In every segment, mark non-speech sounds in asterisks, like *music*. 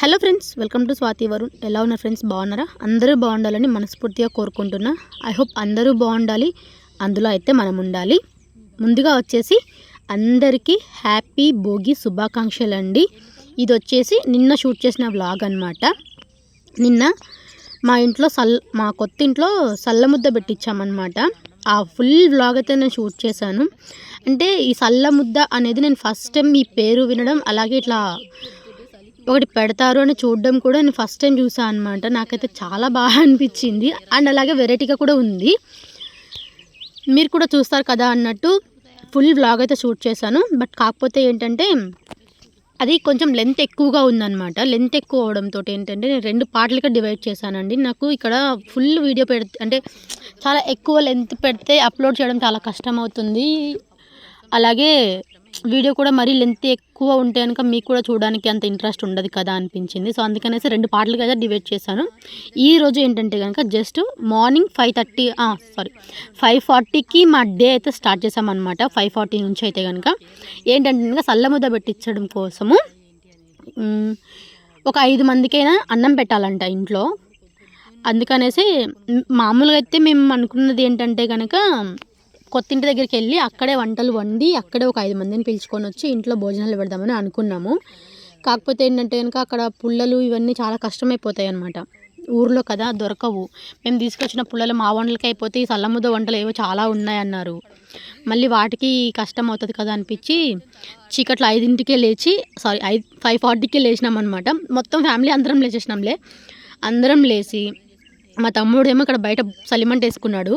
Hello friends welcome to Swathi Varun. ఎలా ఉన్నారు friends? బాగున్నారా? అందరూ బాగుండాలని మనస్ఫూర్తిగా కోరుకుంటున్నా. ఐ హోప్ అందరూ బాగుండాలి. అందులో అయితే మనం ఉండాలి. ముందుగా వచ్చేసి అందరికీ హ్యాపీ భోగి శుభాకాంక్షలు అండి ఇది వచ్చేసి నిన్న షూట్ చేసిన వ్లాగ్ అనమాట నిన్న మా ఇంట్లో సల్ మా కొత్త ఇంట్లో సల్లముద్ద పెట్టించామన్నమాట. ఆ ఫుల్ వ్లాగ్ అయితే నేను షూట్ చేశాను. అంటే ఈ సల్లముద్ద అనేది నేను ఫస్ట్ టైం ఈ పేరు వినడం అలాగే ఇట్లా ఒకటి పెడతారు అని చూడడం కూడా నేను ఫస్ట్ టైం చూసాను అనమాట నాకైతే చాలా బాగా *laughs* అనిపించింది. అండ్ అలాగే వెరైటీగా కూడా ఉంది. మీరు కూడా చూస్తారు కదా అన్నట్టు ఫుల్ వ్లాగ్ అయితే షూట్ చేశాను. బట్ కాకపోతే ఏంటంటే అది కొంచెం లెంత్ ఎక్కువగా ఉందన్నమాట. లెంత్ ఎక్కువ అవడంతో ఏంటంటే నేను రెండు పార్ట్లుగా డివైడ్ చేశానండి. నాకు ఇక్కడ ఫుల్ వీడియో పెడితే అంటే చాలా ఎక్కువ లెంత్ పెడితే అప్లోడ్ చేయడం చాలా కష్టం అవుతుంది అలాగే వీడియో కూడా మరీ లెంత్ ఎక్కువ ఉంటే కనుక మీకు కూడా చూడడానికి అంత ఇంట్రెస్ట్ ఉండదు కదా అనిపించింది. సో అందుకనేసి రెండు పాటలు అయితే డివైడ్ చేశాను. ఈ రోజు ఏంటంటే కనుక just morning five thirty sorry five ఫార్టీకి మా డే అయితే స్టార్ట్ చేసామన్నమాట ఫైవ్ ఫార్టీ నుంచి అయితే కనుక ఏంటంటే కనుక సల్లముద్ద పెట్టించడం కోసము ఒక ఐదు మందికైనా అన్నం పెట్టాలంట ఇంట్లో. అందుకనేసి మామూలుగా అయితే మేము అనుకున్నది ఏంటంటే కనుక కొత్తింటి దగ్గరికి వెళ్ళి అక్కడే వంటలు వండి అక్కడే ఒక ఐదు మందిని పిలుచుకొని వచ్చి ఇంట్లో భోజనాలు పెడదామని అనుకున్నాము. కాకపోతే ఏంటంటే కనుక అక్కడ పుల్లలు ఇవన్నీ చాలా కష్టమైపోతాయి అనమాట ఊర్లో కదా దొరకవు. మేము తీసుకొచ్చిన పుల్లలు మా వంటలకి అయిపోతే ఈ సల్లముద్ద వంటలు ఏవో చాలా ఉన్నాయన్నారు. మళ్ళీ వాటికి కష్టం అవుతుంది కదా అనిపించి చీకట్లో ఐదింటికే లేచి సారీ ఐదు ఫైవ్ ఫార్టీకే లేచినాం అనమాట మొత్తం ఫ్యామిలీ అందరం లేచేసినాంలే. అందరం లేచి మా తమ్ముడు ఏమో ఇక్కడ బయట సలిమంట వేసుకున్నాడు.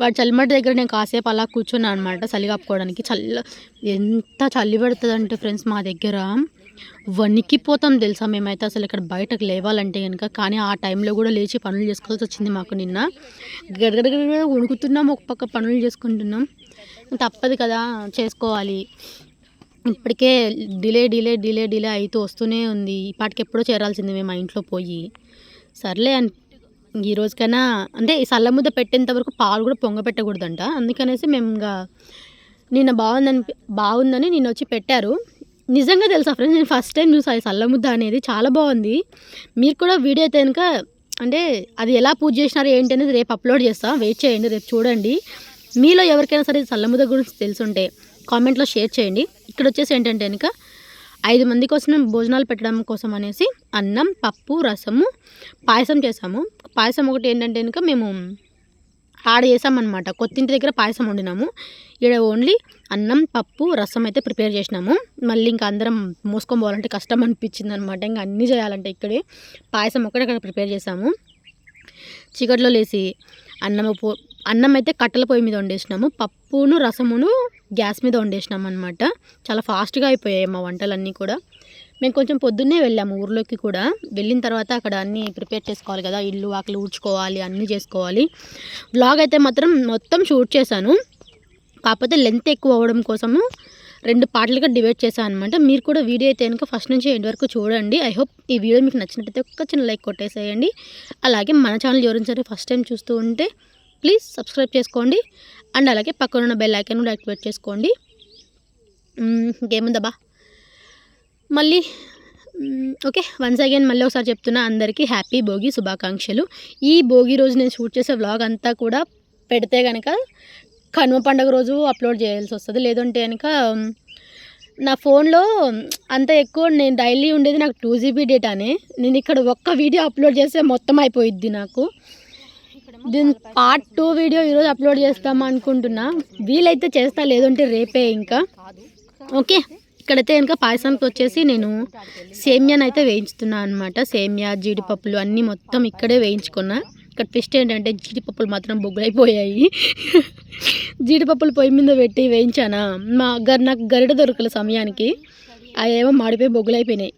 వాడు చలిమంట దగ్గర నేను కాసేపు అలా కూర్చున్నాను అనమాట చలి కాపుకోవడానికి. చల్ల ఎంత చలి పెడుతుందంటే ఫ్రెండ్స్ మా దగ్గర. వణికిపోతాం తెలుసా మేమైతే అసలు ఇక్కడ బయటకు లేవాలంటే కనుక కానీ ఆ టైంలో కూడా లేచి పనులు చేసుకోవాల్సి వచ్చింది మాకు నిన్న. గడగడగడ వణుకుతున్నాం ఒక పక్క పనులు చేసుకుంటున్నాం. తప్పదు కదా చేసుకోవాలి. ఇప్పటికే డిలే డిలే డిలే డిలే అవుతూ వస్తూనే ఉంది. ఇప్పటికి ఎప్పుడో చేరాల్సింది మేము మా ఇంట్లో పోయి. సర్లే అని ఈ రోజుకైనా అంటే ఈ సల్ల ముద్ద పెట్టేంత వరకు పాలు కూడా పొంగ పెట్టకూడదంట. అందుకనేసి మేము ఇంకా నిన్న బాగుందని బాగుందని నిన్న వచ్చి పెట్టారు. నిజంగా తెలుసా ఫ్రెండ్స్ నేను ఫస్ట్ టైం చూసాను సల్ల ముద్ద అనేది. చాలా బాగుంది. మీరు కూడా వీడియో అయితే కనుక అంటే అది ఎలా పూజ చేసినారు ఏంటి అనేది రేపు అప్లోడ్ చేస్తాం. వెయిట్ చేయండి రేపు చూడండి. మీలో ఎవరికైనా సరే సల్ల ముద్ద గురించి తెలుసుంటే కామెంట్లో షేర్ చేయండి. ఇక్కడ వచ్చేసి ఏంటంటే కనుక ఐదు మంది కోసం భోజనాలు పెట్టడం కోసం అనేసి అన్నం పప్పు రసము పాయసం చేసాము. పాయసం ఒకటి ఏంటంటే కనుక మేము ఆడ చేసామన్నమాట. కొత్తింటి దగ్గర పాయసం వండినాము. ఇక్కడ ఓన్లీ అన్నం పప్పు రసం అయితే ప్రిపేర్ చేసినాము. మళ్ళీ ఇంకా అందరం మోసుకొని పోవాలంటే కష్టం అనిపించింది అనమాట ఇంకా అన్నీ చేయాలంటే ఇక్కడే పాయసం ఒకటి అక్కడ ప్రిపేర్ చేసాము. చీకట్లో లేచి అన్నము పో అన్నం అయితే కట్టెల పొయ్యి మీద వండేసినాము పప్పును రసమును గ్యాస్ మీద వండేసినాం అనమాట చాలా ఫాస్ట్గా అయిపోయాయి మా వంటలన్నీ కూడా. మేము కొంచెం పొద్దున్నే వెళ్ళాము ఊర్లోకి కూడా. వెళ్ళిన తర్వాత అక్కడ అన్నీ ప్రిపేర్ చేసుకోవాలి కదా ఇల్లు వాకిలు ఊడ్చుకోవాలి అన్నీ చేసుకోవాలి. వ్లాగ్ అయితే మాత్రం మొత్తం షూట్ చేశాను. కాకపోతే లెంత్ ఎక్కువ అవ్వడం కోసము రెండు పార్ట్లుగా డివైడ్ చేశాను అనమాట మీరు కూడా వీడియో అయితే కనుక ఫస్ట్ నుంచి ఎండ్ వరకు చూడండి. ఐ హోప్ ఈ వీడియో మీకు నచ్చినట్టయితే ఒక్క చిన్న లైక్ కొట్టేసేయండి. అలాగే మన ఛానల్ ఎవరైనా సరే ఫస్ట్ టైం చూస్తూ ఉంటే ప్లీజ్ సబ్స్క్రైబ్ చేసుకోండి అండ్ అలాగే పక్కన ఉన్న బెల్ ఐకాన్ కూడా యాక్టివేట్ చేసుకోండి. ఇంకేముందబ్బా మళ్ళీ ఓకే వన్స్ అగైన్ మళ్ళీ ఒకసారి చెప్తున్నా అందరికీ హ్యాపీ భోగి శుభాకాంక్షలు. ఈ భోగి రోజు నేను షూట్ చేసే వ్లాగ్ అంతా కూడా పెడితే కనుక కనుమ పండుగ రోజు అప్లోడ్ చేయాల్సి వస్తుంది. లేదంటే కనుక నా ఫోన్లో అంత ఎక్కువ నేను డైలీ ఉండేది నాకు టూ జీబీ డేటానే నేను ఇక్కడ ఒక్క వీడియో అప్లోడ్ చేస్తే మొత్తం అయిపోయిద్ది నాకు. దీని పార్ట్ టూ వీడియో ఈరోజు అప్లోడ్ చేస్తాం అనుకుంటున్నా. వీలైతే చేస్తా లేదంటే రేపే ఇంకా. ఓకే ఇక్కడైతే కనుక పాయసానికి వచ్చేసి నేను సేమియాని అయితే వేయించుతున్నా అనమాట సేమియా జీడిపప్పులు అన్నీ మొత్తం ఇక్కడే వేయించుకున్నా. ఇక్కడ ట్విస్ట్ ఏంటంటే జీడిపప్పులు మాత్రం బొగ్గులైపోయాయి. జీడిపప్పులు పొయ్యి మీద పెట్టి వేయించానా? మా గర్ నాకు గరిట దొరకలే సమయానికి. అవేమో మాడిపోయి బొగ్గులైపోయినాయి.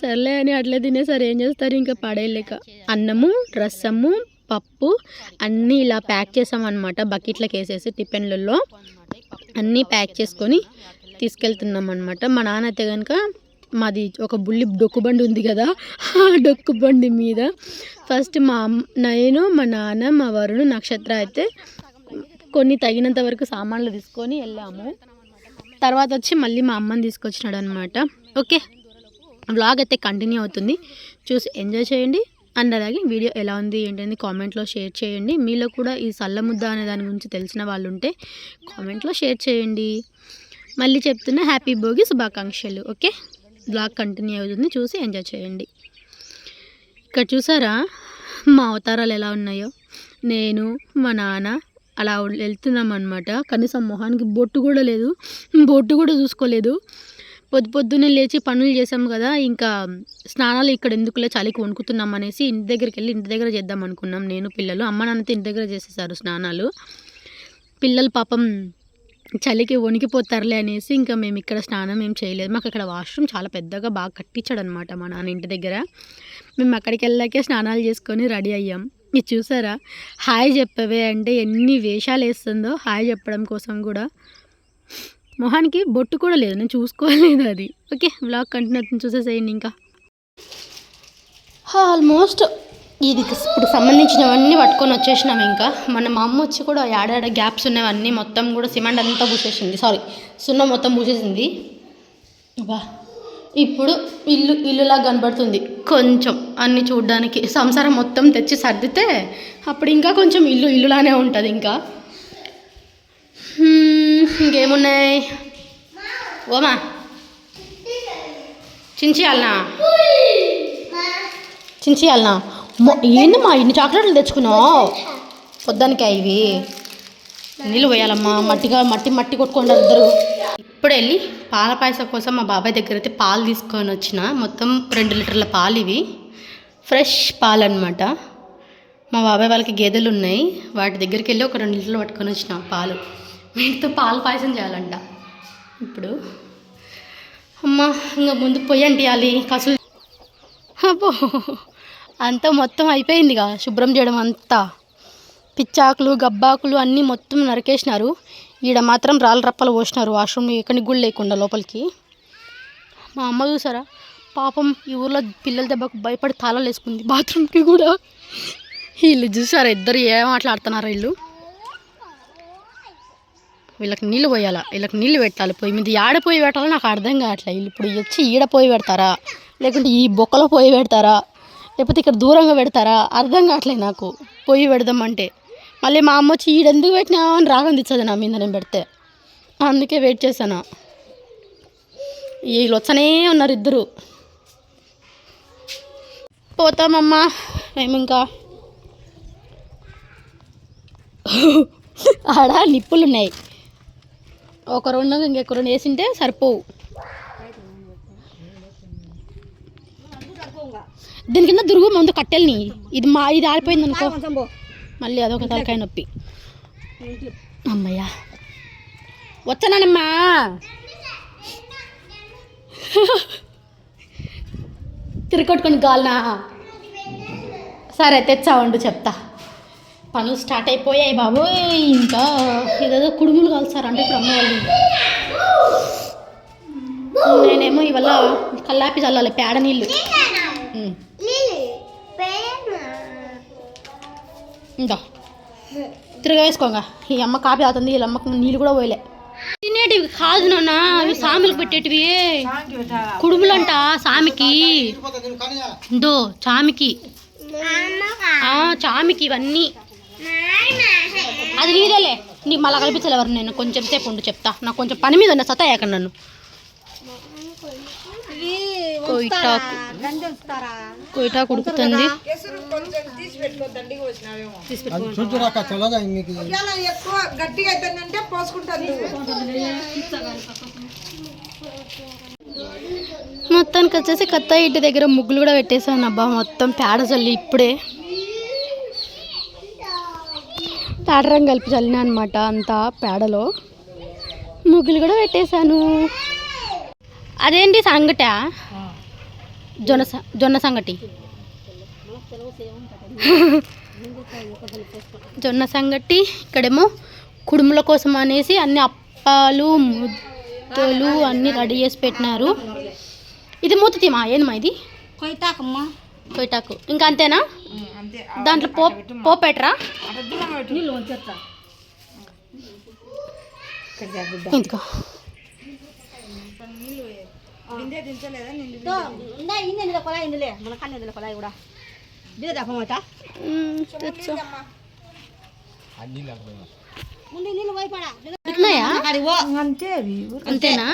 సర్లే అని అట్లే తినేసారి ఏం చేస్తారు? ఇంకా పడేయలేక. అన్నము రసము పప్పు అన్నీ ఇలా ప్యాక్ చేసామన్నమాట. బకెట్లకు వేసేసి టిఫిన్లలో అన్నీ ప్యాక్ చేసుకొని తీసుకెళ్తున్నాం అనమాట మా నాన్న అయితే కనుక మాది ఒక బుల్లి డొక్కుబండి ఉంది కదా ఆ డొక్కు బండి మీద ఫస్ట్ మా నేను మా నాన్న మా వరుణ్ నక్షత్ర అయితే కొన్ని తగినంత వరకు సామాన్లు తీసుకొని వెళ్ళాము. తర్వాత వచ్చి మళ్ళీ మా అమ్మని తీసుకొచ్చినాడు అనమాట ఓకే వ్లాగ్ అయితే కంటిన్యూ అవుతుంది. చూసి ఎంజాయ్ చేయండి. అండ్ అలాగే వీడియో ఎలా ఉంది ఏంటంది కామెంట్లో షేర్ చేయండి. మీలో కూడా ఈ సల్లముద్ద అనే దాని గురించి తెలిసిన వాళ్ళు ఉంటే కామెంట్లో షేర్ చేయండి. మళ్ళీ చెప్తున్నా హ్యాపీ భోగి శుభాకాంక్షలు ఓకే? బ్లాగ్ కంటిన్యూ అవుతుంది చూసి ఎంజాయ్ చేయండి. ఇక్కడ చూసారా? మా అవతారాలు ఎలా ఉన్నాయో? నేను మా నాన్న అలా వెళ్తున్నాం అనమాట కనీసం మొహానికి బొట్టు కూడా లేదు. బొట్టు కూడా చూసుకోలేదు. పొద్దు పొద్దున్నే లేచి పనులు చేసాం కదా ఇంకా స్నానాలు ఇక్కడ ఎందుకులే చలికి వణుకుతున్నాం అనేసి ఇంటి దగ్గరికి వెళ్ళి ఇంటి దగ్గర చేద్దాం అనుకున్నాం నేను పిల్లలు. అమ్మ నాన్నతో ఇంటి దగ్గర చేసేసారు స్నానాలు. పిల్లలు పాపం చలికి వణికిపోతారులే అనేసి ఇంకా మేము ఇక్కడ స్నానం ఏం చేయలేదు. మాకు అక్కడ వాష్రూమ్ చాలా పెద్దగా బాగా కట్టించాడు అనమాట మా నాన్న ఇంటి దగ్గర. మేము అక్కడికి వెళ్ళాకే స్నానాలు చేసుకొని రెడీ అయ్యాం. ఇది చూసారా? హాయ్ చెప్పవే అంటే ఎన్ని వేషాలు వేస్తుందో హాయ్ చెప్పడం కోసం కూడా. మొహానికి బొట్టు కూడా లేదు. నేను చూసుకోలేదు అది. ఓకే బ్లాగ్ కంటిన్యూ చూసేసేయండి ఇంకా. ఆల్మోస్ట్ ఇది ఇప్పుడు సంబంధించినవన్నీ పట్టుకొని వచ్చేసినాం ఇంకా. మన మా అమ్మ వచ్చి కూడా ఏడాడ గ్యాప్స్ ఉన్నవన్నీ మొత్తం కూడా సిమెంట్ అంతా పూసేసింది. సారీ సున్నం మొత్తం పూసేసింది. బా ఇప్పుడు ఇల్లు ఇల్లులా కనబడుతుంది. కొంచెం అన్ని చూడడానికి సంసారం మొత్తం తెచ్చి సర్దితే అప్పుడు ఇంకా కొంచెం ఇల్లు ఇల్లులానే ఉంటుంది ఇంకా. ఇంకేమున్నాయి? ఓమా. చించియాలనా? చించియాలనా? ఏందమ్మా ఇన్ని చాక్లెట్లు తెచ్చుకున్నావు? పొద్దానికే ఇవి. నీళ్ళు పోయాలమ్మా మట్టిగా మట్టి మట్టి కొట్టుకోండి ఇద్దరు ఇప్పుడు వెళ్ళి పాల పాయసం కోసం మా బాబాయ్ దగ్గర అయితే పాలు తీసుకొని వచ్చిన. మొత్తం రెండు లీటర్ల పాలు ఇవి. ఫ్రెష్ పాలు అనమాట మా బాబాయ్ వాళ్ళకి గేదెలు ఉన్నాయి. వాటి దగ్గరికి వెళ్ళి ఒక రెండు లీటర్లు పట్టుకొని వచ్చిన పాలు. వీటితో పాలు పాయసం చేయాలంట. ఇప్పుడు అమ్మ ఇంకా ముందు పొయ్యి అంటియాలి కసులు అబ్బో అంతా మొత్తం అయిపోయిందిగా శుభ్రం చేయడం అంతా. పిచ్చాకులు గబ్బాకులు అన్నీ మొత్తం నరికేసినారు. ఈడ మాత్రం రాళ్ళ రప్పలు పోసినారు వాష్రూమ్ ఎక్కడికి గుళ్ళు లేకుండా లోపలికి. మా అమ్మ చూసారా? పాపం ఈ ఊర్లో పిల్లల దెబ్బకు భయపడి తాళాలు వేసుకుంది బాత్రూమ్కి కూడా. వీళ్ళు చూసారా ఇద్దరు ఏం మాట్లాడుతున్నారు వీళ్ళు? వీళ్ళకి నీళ్ళు పోయాలా? వీళ్ళకి నీళ్ళు పెట్టాలి. పొయ్యి మీద ఆడ పొయ్యి పెట్టాలో నాకు అర్థం కావట్లేదు. వీళ్ళు ఇప్పుడు వచ్చి ఈడ పొయ్యి పెడతారా? లేకుంటే ఈ బొక్కలో పోయి పెడతారా? లేకపోతే ఇక్కడ దూరంగా పెడతారా? అర్థం కావట్లేదు నాకు. పొయ్యి పెడదామంటే. మళ్ళీ మా అమ్మ వచ్చి ఈడెందుకు పెట్టినా అని రాగం తెచ్చదు నా మీద నేను పెడితే. అందుకే వెయిట్ చేశాను. వీళ్ళు వచ్చనే ఉన్నారు ఇద్దరు. పోతామమ్మా. మేము ఇంకా *laughs* ఆడ నిప్పులు ఉన్నాయి. ఒక రెండు ఇంకొక రెండు వేసింటే సరిపోవు. దీని కింద దురుగు ముందు కట్టెల్ని. ఇది మా ఇది ఆడిపోయింది అనుకో. మళ్ళీ అదొక తలకాయ నొప్పి. అమ్మయ్యా. వచ్చానమ్మా తిరగొట్టుకొని గాలినా. సరే తెచ్చావండు చెప్తా. పనులు స్టార్ట్ అయిపోయాయి బాబు. ఇంకా ఏదేదో కుడుములు కాల్చారు అంటే ఇప్పుడు అమ్మ వాళ్ళు. నేనేమో ఇవల్ల కల్లాపి చల్లాలి పేడ నీళ్ళు. ఇందా తిరగ వేసుకోగా. ఈ అమ్మ కాపీ అవుతుంది వీళ్ళ అమ్మకు నీళ్ళు కూడా పోయలే. తినేటివి కాదు నాన్న అవి సామిలకు పెట్టేటివి. కుడుములంట సామికి. దో చామికి. ఆ, చామికి ఇవన్నీ. అది నీదేలే. నీకు మళ్ళీ కల్పించలే ఎవరు నేను. కొంచెం సేపు ఉండు చెప్తా. నాకు కొంచెం పని మీద ఉన్న సతా ఏకండి నన్ను. కొయిటాకు కొయిటాకు ఉడుకుతుంది. మొత్తానికి వచ్చేసి కొత్త ఇంటి దగ్గర ముగ్గులు కూడా పెట్టేశాను అబ్బా. మొత్తం పేడ చల్లి ఇప్పుడే. పేడ రంగు కలిపి చల్లిన అనమాట అంతా పేడలో. ముగ్గులు కూడా పెట్టేశాను. అదేంటి సంగట? జొన్న జొన్న సంగటి. జొన్న సంగటి ఇక్కడేమో కుడుముల కోసం అనేసి అన్ని అప్పాలు ముద్దలు అన్నీ రెడీ చేసి పెట్టినారు. ఇది మూతతిమా ఏందమ్మా ఇది? కొయ్యతాకమ్మా కొయ్యటాకు. ఇంకా అంతేనా? అంతే దాంట్లో పో పోపెట్రా ఇందులో కొలాయి ఇందులే. మన కన్ను ఇందులో కొలాయి కూడా. అంతే అవి అంతేనా?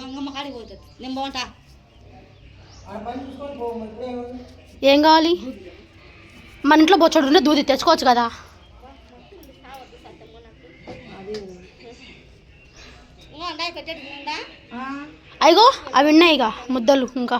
మంగమ్మ కాడికి పోతుంది. నేను బాగుంటా ఏం కావాలి? మన ఇంట్లో బొచ్చడు ఉంటే దూది తెచ్చుకోవచ్చు కదా. అయ్యో అవి ఉన్నాయి ఇక ముద్దలు ఇంకా.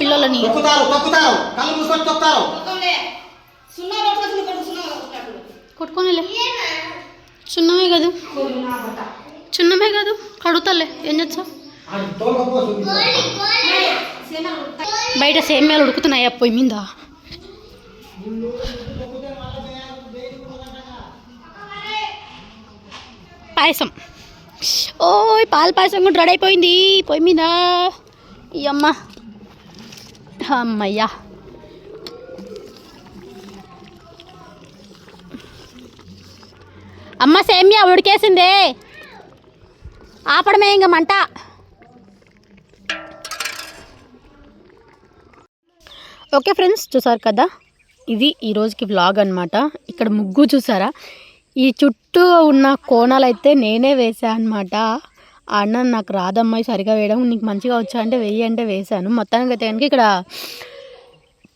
పిల్లలని. తొక్కుతారు తొక్కుతారు. కళ్ళు మూసుకొని తొక్కుతారు. కొట్టుకోనిలే. చిన్నమే కాదు? చిన్నమే కాదు? కడుగుతాలే. ఏం చూపిస్తా. బయట సేమ్యాలు ఉడుకుతున్నాయి పొయ్యి మీద? పాయసం. ఓయ్ పాల పాయసం కూడా రెడీ అయిపోయింది పొయ్యి మీద. ఈ అమ్మ. అమ్మయ్యా. అమ్మ సేమియా ఉడికేసిందే. ఆపడమే ఇంక మంట. ఓకే ఫ్రెండ్స్ చూసారు కదా? ఇది ఈ రోజుకి వ్లాగ్ అనమాట ఇక్కడ ముగ్గు చూసారా? ఈ చుట్టూ ఉన్న కోణాలు అయితే నేనే వేసా అనమాట అన్న నాకు రాదమ్మాయి సరిగా వేయడం నీకు మంచిగా వచ్చా అంటే వెయ్యి అంటే వేశాను. మొత్తానికి అయితే కనుక ఇక్కడ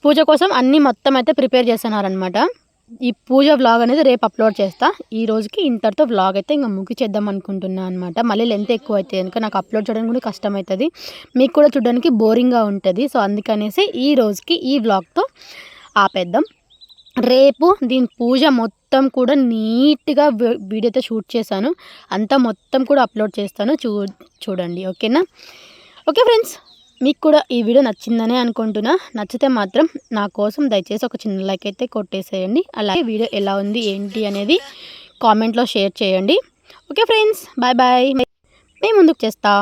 పూజ కోసం అన్నీ మొత్తం అయితే ప్రిపేర్ చేస్తున్నారనమాట ఈ పూజ వ్లాగ్ అనేది రేపు అప్లోడ్ చేస్తా. ఈ రోజుకి ఇంతటితో వ్లాగ్ అయితే ఇంకా ముగిచేద్దాం అనుకుంటున్నాను అనమాట మళ్ళీ లెంత్ ఎక్కువ అయితే కనుక నాకు అప్లోడ్ చేయడానికి కూడా కష్టం అవుతుంది మీకు కూడా చూడడానికి బోరింగ్గా ఉంటుంది. సో అందుకనేసి ఈ రోజుకి ఈ వ్లాగ్తో ఆపేద్దాం. రేపు దీని పూజ మొత్తం కూడా నీట్గా వీడియోతో వీడియో అయితే షూట్ చేశాను. అంతా మొత్తం కూడా అప్లోడ్ చేస్తాను. చూ చూడండి. ఓకేనా? ఓకే ఫ్రెండ్స్ మీకు కూడా ఈ వీడియో నచ్చిందనే అనుకుంటున్నా. నచ్చితే మాత్రం నా కోసం దయచేసి ఒక చిన్న లైక్ అయితే కొట్టేసేయండి. అలాగే వీడియో ఎలా ఉంది ఏంటి అనేది కామెంట్లో షేర్ చేయండి. Okay friends bye bye. మేము ముందుకు చేస్తా.